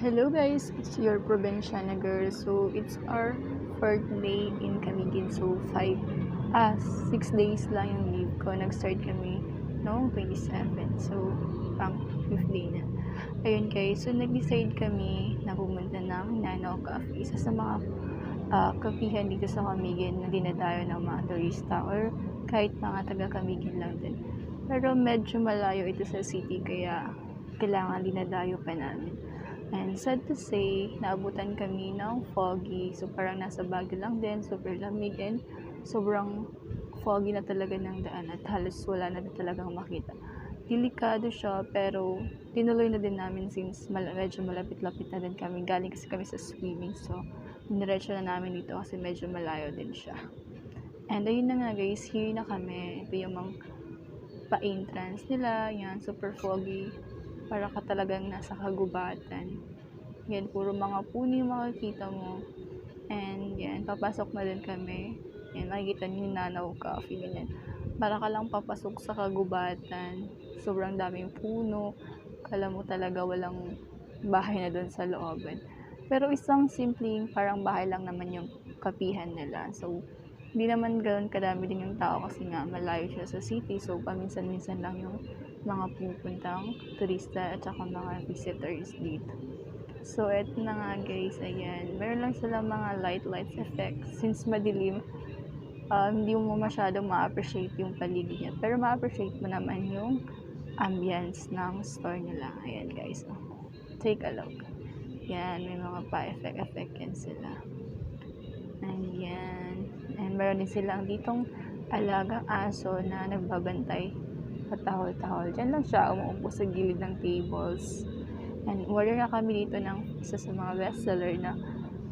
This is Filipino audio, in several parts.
Hello guys, it's your Provinciana girl. So it's our fourth day in Camiguin. So five, ah, six days lang yung leave ko. Nag-start kami noong 27. So pang fifth day na. Ayun guys, so nag-decide kami na pumunta ng Nanaw Cafe. Isa sa mga ah, kapihan dito sa Camiguin na dinadayo ng mga turista or kahit mga taga Camiguin lang din. Pero medyo malayo ito sa city kaya kailangan dinadayo pa namin. And sad to say, naabutan kami ng foggy. So, parang nasa Baguio lang din. Super lamig and sobrang foggy na talaga ng daan at halos wala na talagang makita. Delikado siya, pero tinuloy na din namin since mal- medyo malapit-lapit na din kami. Galing kasi kami sa swimming. So, diniretso na namin dito kasi medyo malayo din siya. And ayun na nga guys, here na kami. Ito yung mga pa-entrance nila. Yan, super foggy para ka talagang nasa kagubatan. Yan, puro mga puno yung makikita mo. And yan, papasok na din kami. Yan, makikita niyo yung Nanaw Coffee, ganyan. Para ka lang papasok sa kagubatan. Sobrang daming puno. Kala mo talaga walang bahay na doon sa looban. Pero isang simpleng parang bahay lang naman yung kapihan nila. So, hindi naman ganoon kadami din yung tao kasi nga malayo siya sa city. So, paminsan-minsan lang yung mga pupuntang turista at saka mga visitors dito. So, eto na nga guys, ayan. Meron lang sila mga light lights effect. Since madilim, uh, hindi mo masyadong ma-appreciate yung paligid niya. Pero ma-appreciate mo naman yung ambience ng store nila. Ayan guys. Oh. Take a look. Yan, may mga pa-effect-effect yan sila. Ayan. And meron din silang ditong alagang aso na nagbabantay patahol-tahol. Diyan lang siya umuupo sa gilid ng tables. And order na kami dito ng isa sa mga bestseller na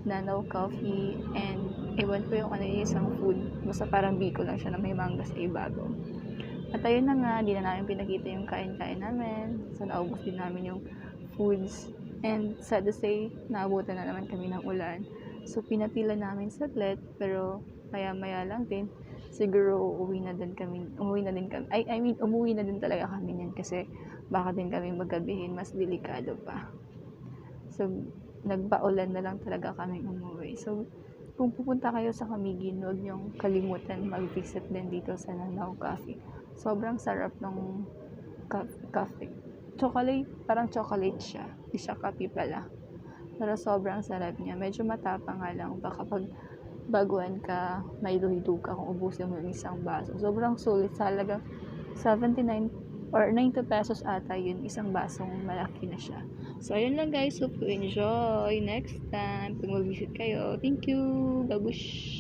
Nano Coffee and ewan ko yung ano yung isang food. Basta parang biko lang siya na may mangga sa ibabaw. At ayun na nga, di na namin pinakita yung kain-kain namin. So, naubos din namin yung foods. And sad to say, naabutan na naman kami ng ulan. So, pinapila namin saglit, pero maya-maya lang din siguro uuwi na din kami, umuwi na din kami, I, I mean, umuwi na din talaga kami niyan kasi baka din kami magabihin, mas delikado pa. So, nagpaulan na lang talaga kami umuwi. So, kung pupunta kayo sa Camiguin, huwag niyong kalimutan mag-visit din dito sa Nanao Cafe. Sobrang sarap ng cafe. Chocolate, parang chocolate siya. Hindi siya kape pala. Pero sobrang sarap niya. Medyo matapang nga lang. Baka pag baguhan ka, may luhido ka kung ubusin mo yung isang baso. Sobrang sulit sa halagang 79 or 90 pesos ata yun, isang basong malaki na siya. So, ayun lang guys. Hope you enjoy next time. Pag mag-visit kayo. Thank you. Babush!